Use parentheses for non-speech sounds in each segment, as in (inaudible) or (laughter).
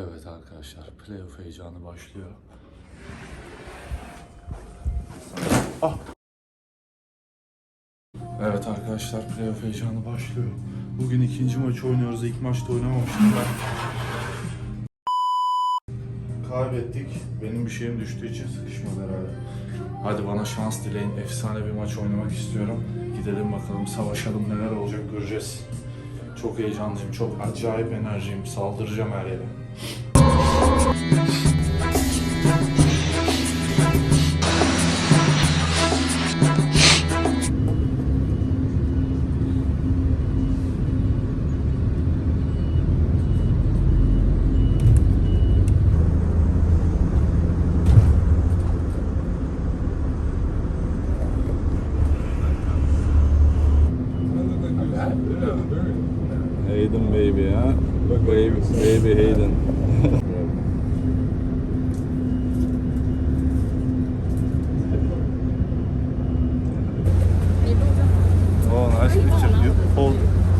Evet arkadaşlar playoff heyecanı başlıyor. Ah. Evet arkadaşlar playoff heyecanı başlıyor. Bugün ikinci maç oynuyoruz. İlk maçta oynamamıştım ben. Kaybettik. Benim bir şeyim düştüğü için sıkışmadı herhalde. Hadi bana şans dileyin. Efsane bir maç oynamak istiyorum. Gidelim bakalım savaşalım neler olacak göreceğiz. Çok heyecanlıyım. Çok acayip enerjiyim. Saldıracağım her yere. Thank you. Nice picture.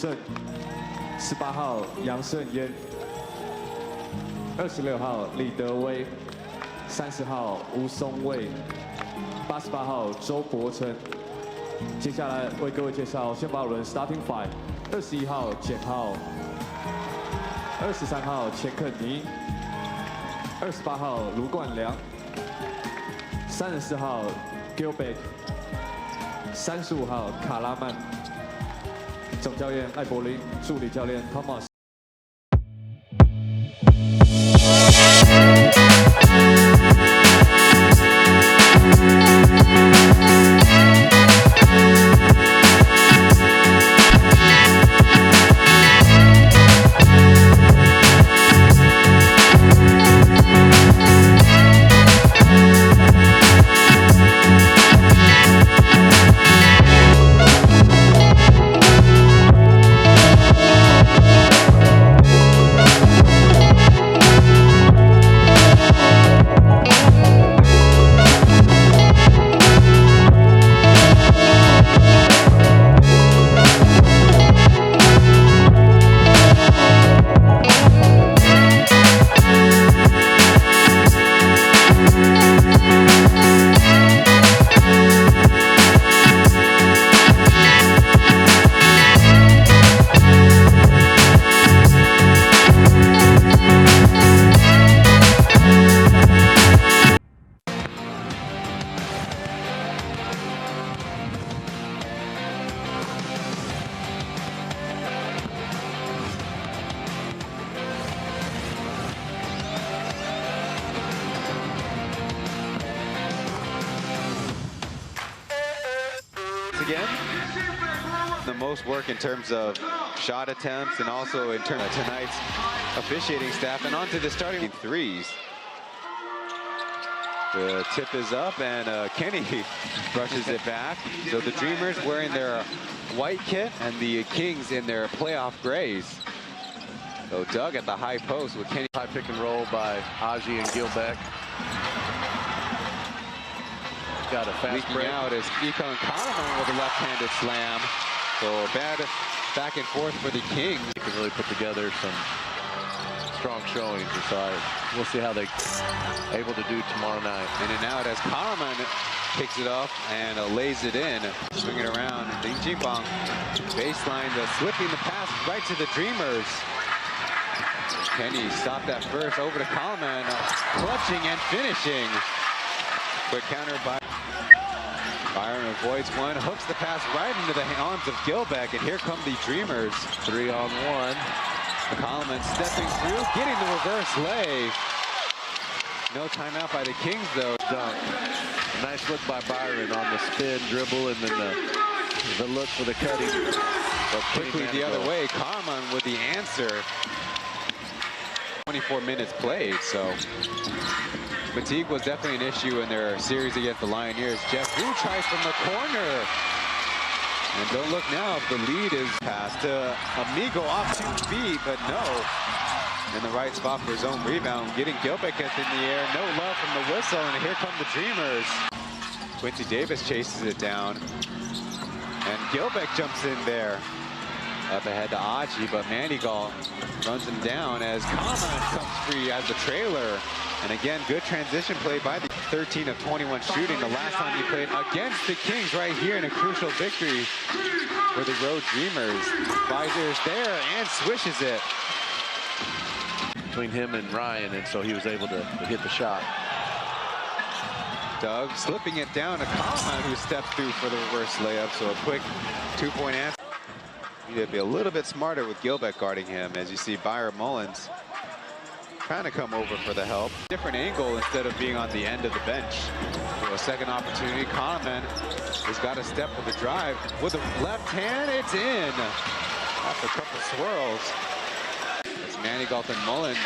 胜，十八号杨胜燕，二十六号李德威，三十号吴松蔚，八十八号周柏成。接下来为各位介绍先发轮 Starting Five：二十一号简浩，二十三号钱肯尼，二十八号卢冠良。三十四号 Gilbert，三十五号卡拉曼，总教练艾伯林，助理教练汤马斯。The most work in terms of shot attempts and also in terms of tonight's officiating staff and onto the starting threes. The tip is up and uh, Kenny (laughs) brushes it back. So the Dreamers wearing their white kit and the Kings in their playoff grays. So Doug at the high post with Kenny. High pick and roll by Aji and Gilbeck. Got a fast Leaking break. out is Ekon Kalaman with a left-handed slam. So bad back and forth for the Kings. They can really put together some strong showings. So I, we'll see how they're able to do tomorrow night. In and out as Kalaman picks it up and uh, lays it in. Swing it around. Ding Jingbang baseline, uh, slipping the pass right to the Dreamers. Kenny stopped that first over to uh, clutching and finishing. Quick counter by Byron avoids one, hooks the pass right into the arms of Gilbeck, and here come the Dreamers. Three on one. Coleman stepping through, getting the reverse lay. No timeout by the Kings, though. Dunk. Nice look by Byron on the spin dribble and then the, the look for the cutting. But Quickly the other way, Carmen with the answer. 24 minutes played, so fatigue was definitely an issue in their series against the Lioneers. Jeff Wu tries from the corner. And don't look now if the lead is passed to Amigo off two feet, but no. In the right spot for his own rebound, getting Gilbeck in the air. No love from the whistle, and here come the Dreamers. Quincy Davis chases it down. And Gilbeck jumps in there. Up ahead to Aji, but Manigal runs him down as Kama comes free as the trailer. And again, good transition play by the 13 of 21 shooting. The last time he played against the Kings right here in a crucial victory for the Road Dreamers. Visors there and swishes it. between him and Ryan, and so he was able to, to hit the shot. Doug slipping it down to Kama who steps through for the reverse layup. So a quick two-point answer. Need to be a little bit smarter with Gilbeck guarding him as you see Byron Mullins trying to come over for the help. Different angle instead of being on the end of the bench. So a second opportunity. Kahneman has got a step with the drive. With the left hand, it's in. After a couple swirls. It's Manny and Mullins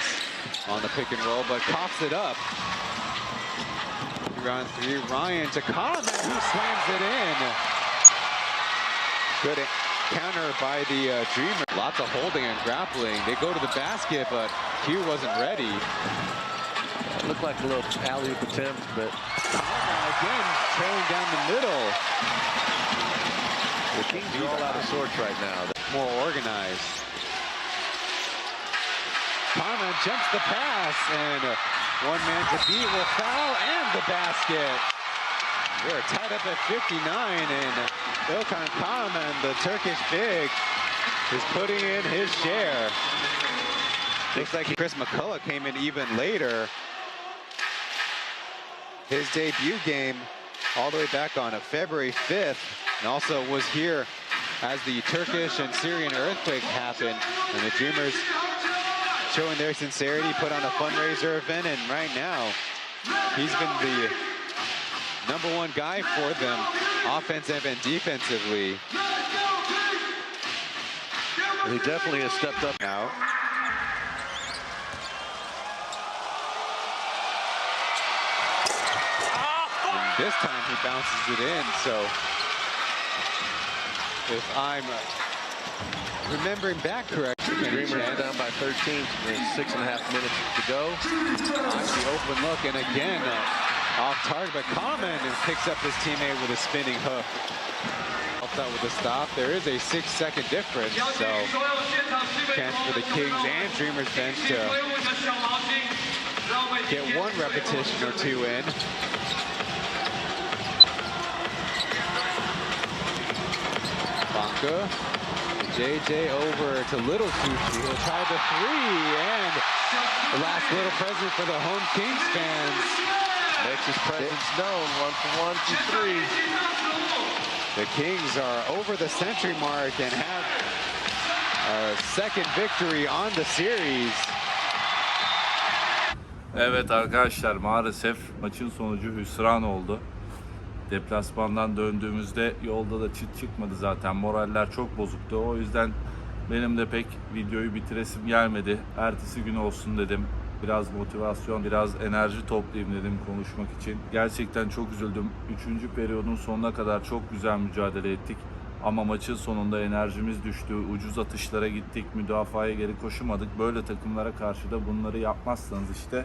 on the pick and roll, but coughs it up. On three, Ryan to Kahneman, who slams it in. Good counter by the uh, Dreamer. Lots of holding and grappling. They go to the basket, but Q wasn't ready. It looked like a little alley-oop attempt, but again trailing down the middle. the Kings are all out of sorts right now. More organized. Kahneman jumps the pass, and uh, one man to beat will foul and the basket. They're tied up at 59, and Ilkan Kahneman, the Turkish big, is putting in his share. Looks like Chris McCullough came in even later. His debut game all the way back on February 5th, and also was here as the Turkish and Syrian earthquake happened, and the Dreamers showing their sincerity, put on a fundraiser event, and right now, he's been the number one guy for them, offensive and defensively. He definitely has stepped up. Now, and this time he bounces it in, so if I'm remembering back correctly, Dreamers down by 13. There's six and a half minutes to go. the open look, and again, uh, off target, but Common and picks up his teammate with a spinning hook. Helped out with the stop. There is a six-second difference, so chance for the Kings and Dreamers bench to get one repetition or two in. Bonka, JJ over to Little Sushi. He'll try the three, and the last little present for the home Kings fans. Makes his presence known. One for one from three. The Kings are over the century mark and have a second victory on the series. Evet arkadaşlar maalesef maçın sonucu hüsran oldu. Deplasmandan döndüğümüzde yolda da çıt çıkmadı zaten. Moraller çok bozuktu. O yüzden benim de pek videoyu bitiresim gelmedi. Ertesi gün olsun dedim. Biraz motivasyon, biraz enerji toplayayım dedim konuşmak için. Gerçekten çok üzüldüm. Üçüncü periyodun sonuna kadar çok güzel mücadele ettik. Ama maçın sonunda enerjimiz düştü. Ucuz atışlara gittik. Müdafaya geri koşamadık. Böyle takımlara karşı da bunları yapmazsanız işte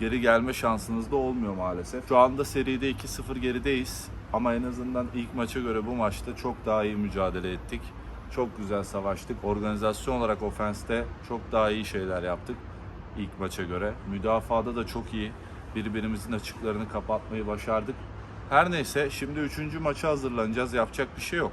geri gelme şansınız da olmuyor maalesef. Şu anda seride 2-0 gerideyiz. Ama en azından ilk maça göre bu maçta çok daha iyi mücadele ettik. Çok güzel savaştık. Organizasyon olarak ofenste çok daha iyi şeyler yaptık ilk maça göre. Müdafada da çok iyi. Birbirimizin açıklarını kapatmayı başardık. Her neyse şimdi üçüncü maça hazırlanacağız. Yapacak bir şey yok.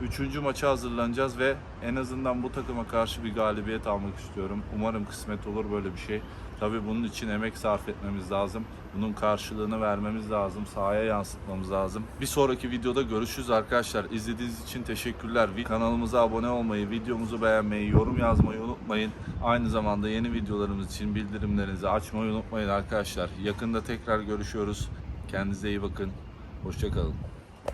Üçüncü maça hazırlanacağız ve en azından bu takıma karşı bir galibiyet almak istiyorum. Umarım kısmet olur böyle bir şey. Tabii bunun için emek sarf etmemiz lazım. Bunun karşılığını vermemiz lazım. Sahaya yansıtmamız lazım. Bir sonraki videoda görüşürüz arkadaşlar. İzlediğiniz için teşekkürler. Kanalımıza abone olmayı, videomuzu beğenmeyi, yorum yazmayı unutmayın. Aynı zamanda yeni videolarımız için bildirimlerinizi açmayı unutmayın arkadaşlar. Yakında tekrar görüşüyoruz. Kendinize iyi bakın. Hoşçakalın.